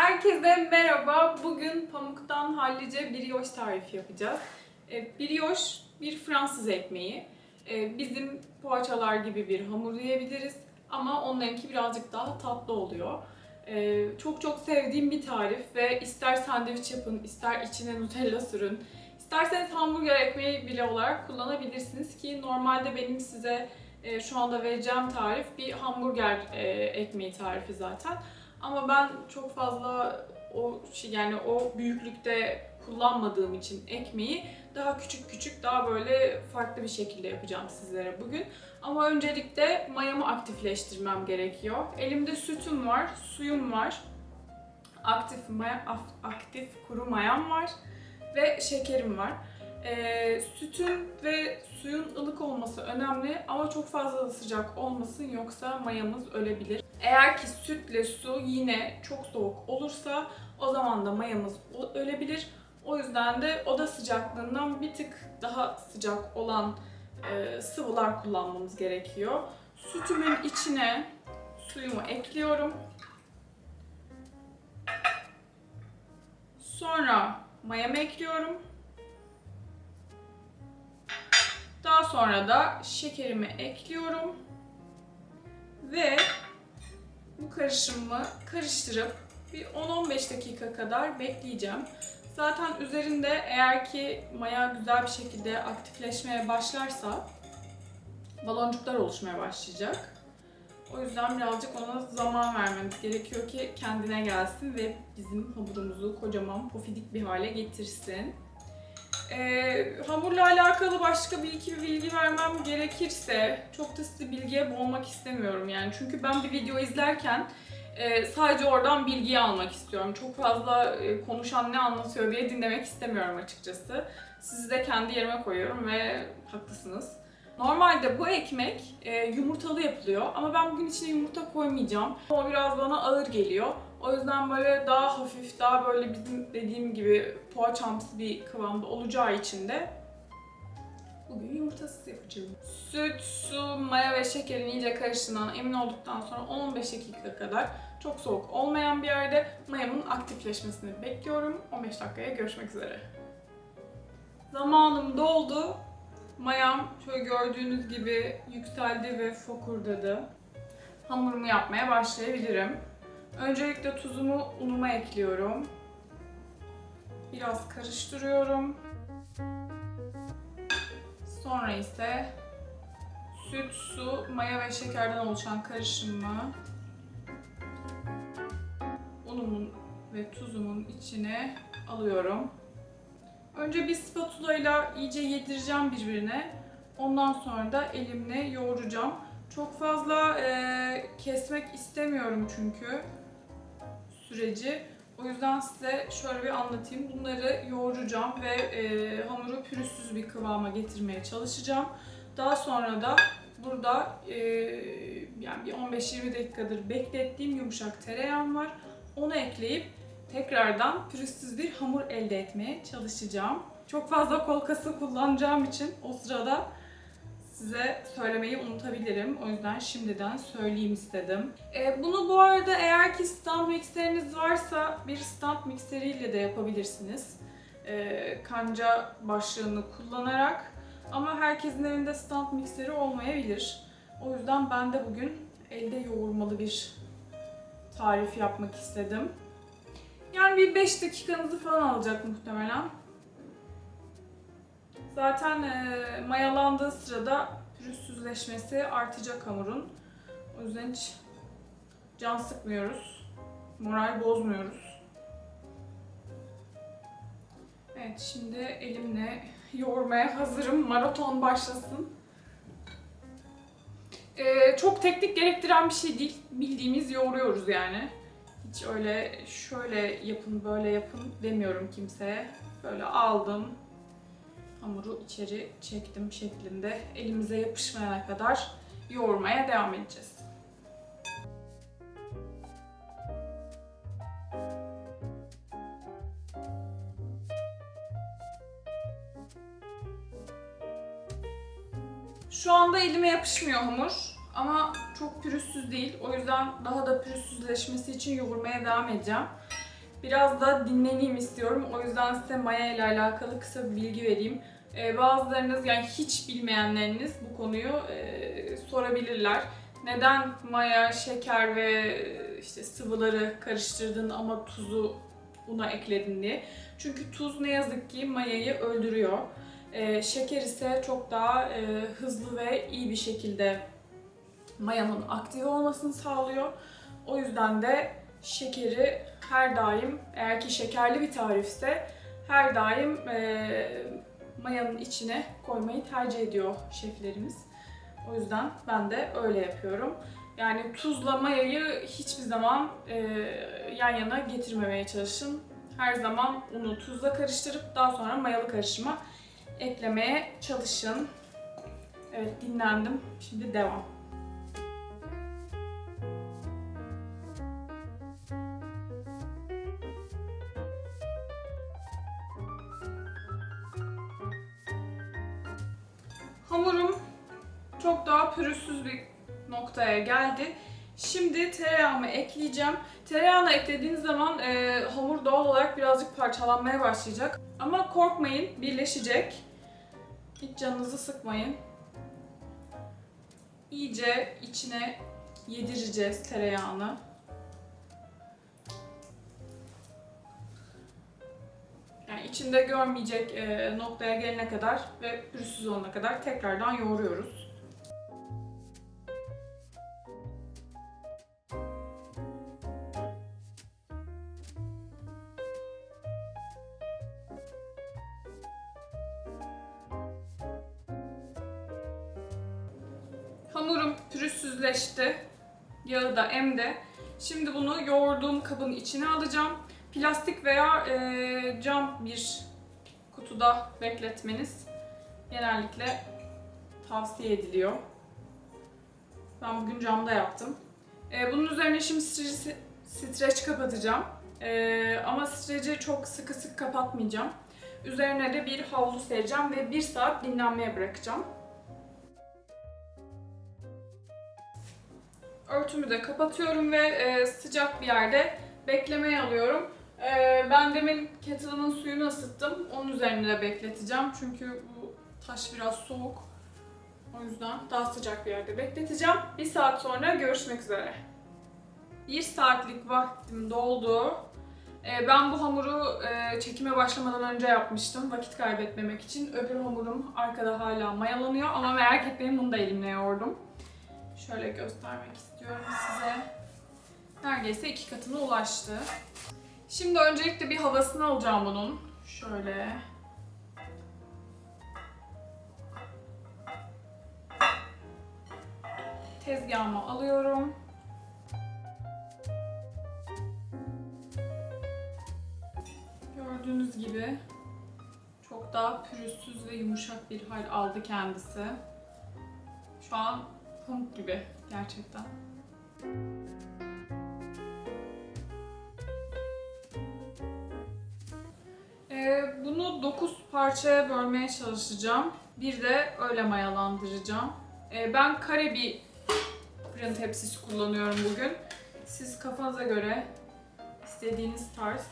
Herkese merhaba. Bugün pamuktan hallice brioche tarifi yapacağız. E, Brioche bir Fransız ekmeği. E, Bizim poğaçalar gibi bir hamur diyebiliriz ama onlarınki birazcık daha tatlı oluyor. E, Çok çok sevdiğim bir tarif ve ister sandviç yapın, ister içine Nutella sürün, isterseniz hamburger ekmeği bile olarak kullanabilirsiniz ki normalde benim size e, şu anda vereceğim tarif bir hamburger e, ekmeği tarifi zaten. Ama ben çok fazla o şey yani o büyüklükte kullanmadığım için ekmeği daha küçük küçük daha böyle farklı bir şekilde yapacağım sizlere bugün. Ama öncelikle mayamı aktifleştirmem gerekiyor. Elimde sütüm var, suyum var. Aktif maya, aktif kuru mayam var ve şekerim var. Ee, sütün ve suyun ılık olması önemli ama çok fazla sıcak olmasın yoksa mayamız ölebilir. Eğer ki sütle su yine çok soğuk olursa o zaman da mayamız ölebilir. O yüzden de oda sıcaklığından bir tık daha sıcak olan e, sıvılar kullanmamız gerekiyor. Sütümün içine suyumu ekliyorum. Sonra mayamı ekliyorum. Daha sonra da şekerimi ekliyorum. Ve bu karışımı karıştırıp bir 10-15 dakika kadar bekleyeceğim. Zaten üzerinde eğer ki maya güzel bir şekilde aktifleşmeye başlarsa baloncuklar oluşmaya başlayacak. O yüzden birazcık ona zaman vermemiz gerekiyor ki kendine gelsin ve bizim hamurumuzu kocaman pofidik bir hale getirsin. Ee, hamurla alakalı başka bir iki bilgi vermem gerekirse çok da sizi bilgiye boğmak istemiyorum yani. Çünkü ben bir video izlerken e, sadece oradan bilgiyi almak istiyorum. Çok fazla e, konuşan ne anlatıyor diye dinlemek istemiyorum açıkçası. Sizi de kendi yerime koyuyorum ve haklısınız. Normalde bu ekmek e, yumurtalı yapılıyor ama ben bugün içine yumurta koymayacağım. O biraz bana ağır geliyor. O yüzden böyle daha hafif, daha böyle bizim dediğim gibi poğaçamsı bir kıvamda olacağı için de bugün yumurtasız yapacağım. Süt, su, maya ve şekerin iyice karıştığından emin olduktan sonra 10-15 dakika kadar çok soğuk olmayan bir yerde mayamın aktifleşmesini bekliyorum. 15 dakikaya görüşmek üzere. Zamanım doldu. Mayam şöyle gördüğünüz gibi yükseldi ve fokurdadı. Hamurumu yapmaya başlayabilirim. Öncelikle tuzumu unuma ekliyorum. Biraz karıştırıyorum. Sonra ise süt, su, maya ve şekerden oluşan karışımı unumun ve tuzumun içine alıyorum. Önce bir spatula ile iyice yedireceğim birbirine. Ondan sonra da elimle yoğuracağım. Çok fazla e, kesmek istemiyorum çünkü süreci. O yüzden size şöyle bir anlatayım. Bunları yoğuracağım ve e, hamuru pürüzsüz bir kıvama getirmeye çalışacağım. Daha sonra da burada e, yani bir 15-20 dakikadır beklettiğim yumuşak tereyağım var. Onu ekleyip tekrardan pürüzsüz bir hamur elde etmeye çalışacağım. Çok fazla kol kası kullanacağım için o sırada size söylemeyi unutabilirim. O yüzden şimdiden söyleyeyim istedim. Ee, bunu bu arada eğer ki stand mikseriniz varsa bir stand mikseriyle de yapabilirsiniz. Ee, kanca başlığını kullanarak. Ama herkesin evinde stand mikseri olmayabilir. O yüzden ben de bugün elde yoğurmalı bir tarif yapmak istedim. Yani bir 5 dakikanızı falan alacak muhtemelen. Zaten e, mayalandığı sırada pürüzsüzleşmesi artacak hamurun. O yüzden hiç can sıkmıyoruz. Moral bozmuyoruz. Evet şimdi elimle yoğurmaya hazırım. Maraton başlasın. E, çok teknik gerektiren bir şey değil. Bildiğimiz yoğuruyoruz yani. Hiç öyle şöyle yapın böyle yapın demiyorum kimseye. Böyle aldım, hamuru içeri çektim şeklinde elimize yapışmayana kadar yoğurmaya devam edeceğiz. Şu anda elime yapışmıyor hamur ama çok pürüzsüz değil. O yüzden daha da pürüzsüzleşmesi için yoğurmaya devam edeceğim. Biraz da dinleneyim istiyorum. O yüzden size maya ile alakalı kısa bir bilgi vereyim. Ee, bazılarınız yani hiç bilmeyenleriniz bu konuyu e, sorabilirler. Neden maya, şeker ve e, işte sıvıları karıştırdın ama tuzu una ekledin diye. Çünkü tuz ne yazık ki mayayı öldürüyor. Ee, şeker ise çok daha e, hızlı ve iyi bir şekilde mayanın aktif olmasını sağlıyor. O yüzden de şekeri her daim eğer ki şekerli bir tarifse her daim e, mayanın içine koymayı tercih ediyor şeflerimiz. O yüzden ben de öyle yapıyorum. Yani tuzla mayayı hiçbir zaman e, yan yana getirmemeye çalışın. Her zaman unu tuzla karıştırıp daha sonra mayalı karışıma eklemeye çalışın. Evet dinlendim. Şimdi devam. Çok daha pürüzsüz bir noktaya geldi. Şimdi tereyağımı ekleyeceğim. Tereyağını eklediğiniz zaman e, hamur doğal olarak birazcık parçalanmaya başlayacak. Ama korkmayın, birleşecek. Hiç canınızı sıkmayın. İyice içine yedireceğiz tereyağını. Yani içinde görmeyecek e, noktaya gelene kadar ve pürüzsüz olana kadar tekrardan yoğuruyoruz. Pürüzsüzleşti. Yağı da emdi. Şimdi bunu yoğurduğum kabın içine alacağım. Plastik veya e, cam bir kutuda bekletmeniz genellikle tavsiye ediliyor. Ben bugün camda yaptım. E, bunun üzerine şimdi streç, kapatacağım. E, ama streci çok sıkı sıkı kapatmayacağım. Üzerine de bir havlu sereceğim ve bir saat dinlenmeye bırakacağım. Örtümü de kapatıyorum ve e, sıcak bir yerde beklemeye alıyorum. E, ben demin kettle'ımın suyunu ısıttım. Onun üzerine de bekleteceğim. Çünkü bu taş biraz soğuk. O yüzden daha sıcak bir yerde bekleteceğim. Bir saat sonra görüşmek üzere. Bir saatlik vaktim doldu. E, ben bu hamuru e, çekime başlamadan önce yapmıştım vakit kaybetmemek için. Öbür hamurum arkada hala mayalanıyor ama merak etmeyin bunu da elimle yoğurdum. Şöyle göstermek istiyorum size. Neredeyse iki katına ulaştı. Şimdi öncelikle bir havasını alacağım bunun. Şöyle. Tezgahıma alıyorum. Gördüğünüz gibi çok daha pürüzsüz ve yumuşak bir hal aldı kendisi. Şu an pamuk gibi gerçekten. Ee, bunu 9 parçaya bölmeye çalışacağım. Bir de öyle mayalandıracağım. Ee, ben kare bir fırın tepsisi kullanıyorum bugün. Siz kafanıza göre istediğiniz tarz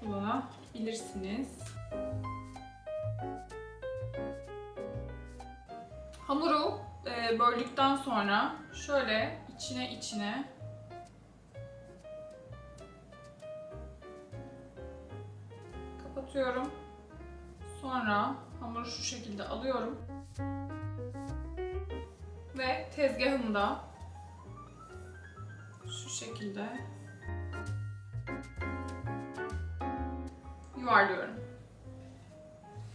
kullanabilirsiniz. Hamuru e, böldükten sonra şöyle içine içine kapatıyorum. Sonra hamuru şu şekilde alıyorum. Ve tezgahımda şu şekilde yuvarlıyorum.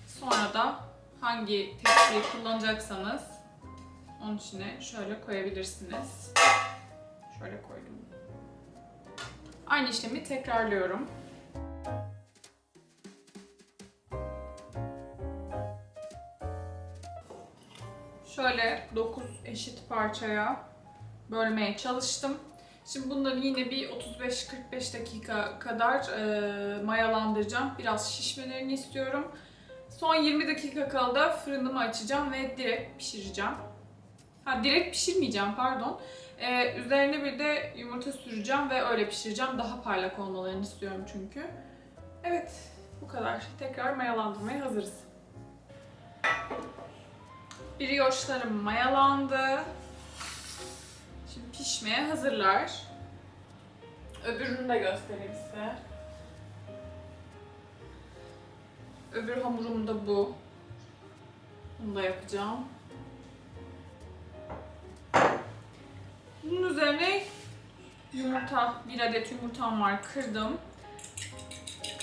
Sonra da hangi tepsiyi kullanacaksanız onun içine şöyle koyabilirsiniz. Şöyle koydum. Aynı işlemi tekrarlıyorum. Şöyle 9 eşit parçaya bölmeye çalıştım. Şimdi bunları yine bir 35-45 dakika kadar e, mayalandıracağım. Biraz şişmelerini istiyorum. Son 20 dakika kala da fırınımı açacağım ve direkt pişireceğim. Ha direkt pişirmeyeceğim pardon. Ee, üzerine bir de yumurta süreceğim ve öyle pişireceğim. Daha parlak olmalarını istiyorum çünkü. Evet, bu kadar. Tekrar mayalandırmaya hazırız. Brioşlarım mayalandı. Şimdi pişmeye hazırlar. Öbürünü de göstereyim size. Öbür hamurum da bu. Bunu da yapacağım. Bunun üzerine yumurta, bir adet yumurtam var kırdım.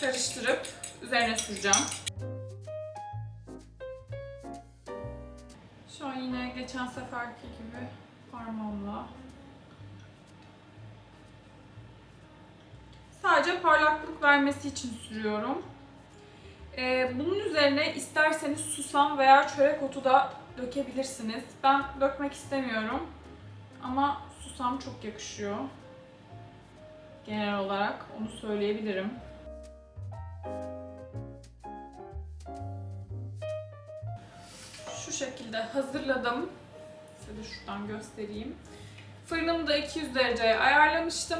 Karıştırıp üzerine süreceğim. Şu an yine geçen seferki gibi parmağımla. Sadece parlaklık vermesi için sürüyorum. Ee, bunun üzerine isterseniz susam veya çörek otu da dökebilirsiniz. Ben dökmek istemiyorum. Ama susam çok yakışıyor. Genel olarak onu söyleyebilirim. Şu şekilde hazırladım. Size de şuradan göstereyim. Fırınımı da 200 dereceye ayarlamıştım.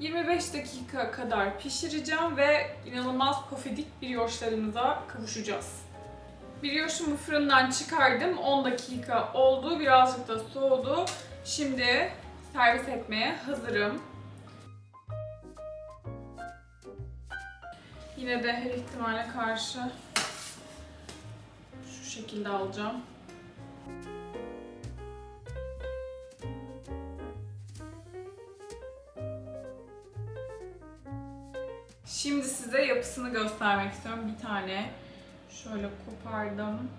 25 dakika kadar pişireceğim ve inanılmaz pofidik brioşlarımıza kavuşacağız. Brioşumu fırından çıkardım. 10 dakika oldu. Birazcık da soğudu. Şimdi servis etmeye hazırım. Yine de her ihtimale karşı şu şekilde alacağım. Şimdi size yapısını göstermek istiyorum. Bir tane şöyle kopardım.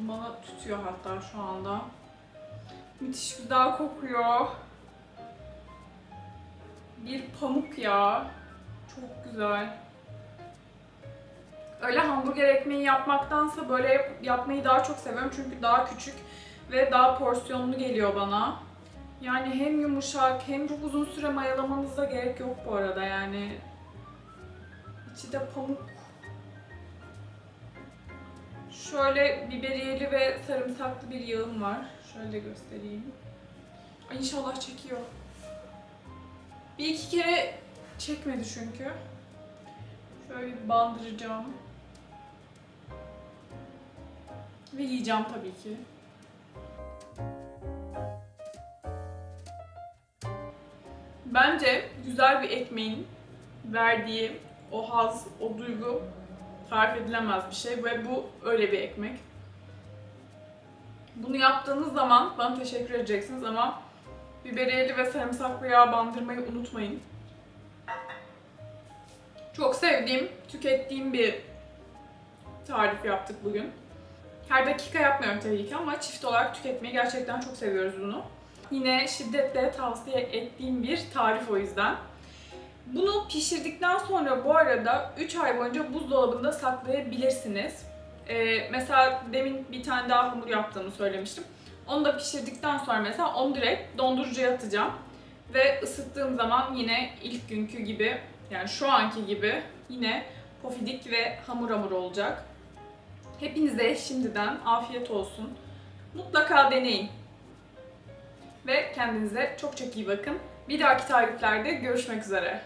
Dumanı tutuyor hatta şu anda. Müthiş güzel kokuyor. Bir pamuk ya. Çok güzel. Öyle hamburger ekmeği yapmaktansa böyle yap- yapmayı daha çok seviyorum çünkü daha küçük ve daha porsiyonlu geliyor bana. Yani hem yumuşak hem çok uzun süre mayalamanıza gerek yok bu arada yani. İçi de pamuk. Şöyle biberiyeli ve sarımsaklı bir yağım var. Şöyle göstereyim. Ay inşallah çekiyor. Bir iki kere çekmedi çünkü. Şöyle bir bandıracağım. Ve yiyeceğim tabii ki. Bence güzel bir ekmeğin verdiği o haz, o duygu tarif edilemez bir şey ve bu öyle bir ekmek. Bunu yaptığınız zaman bana teşekkür edeceksiniz ama biberiyeli ve sarımsaklı yağ bandırmayı unutmayın. Çok sevdiğim, tükettiğim bir tarif yaptık bugün. Her dakika yapmıyorum tabii ki ama çift olarak tüketmeyi gerçekten çok seviyoruz bunu. Yine şiddetle tavsiye ettiğim bir tarif o yüzden. Bunu pişirdikten sonra bu arada 3 ay boyunca buzdolabında saklayabilirsiniz. Ee, mesela demin bir tane daha hamur yaptığımı söylemiştim. Onu da pişirdikten sonra mesela onu direkt dondurucuya atacağım. Ve ısıttığım zaman yine ilk günkü gibi yani şu anki gibi yine pofidik ve hamur hamur olacak. Hepinize şimdiden afiyet olsun. Mutlaka deneyin. Ve kendinize çok çok iyi bakın. Bir dahaki tariflerde görüşmek üzere.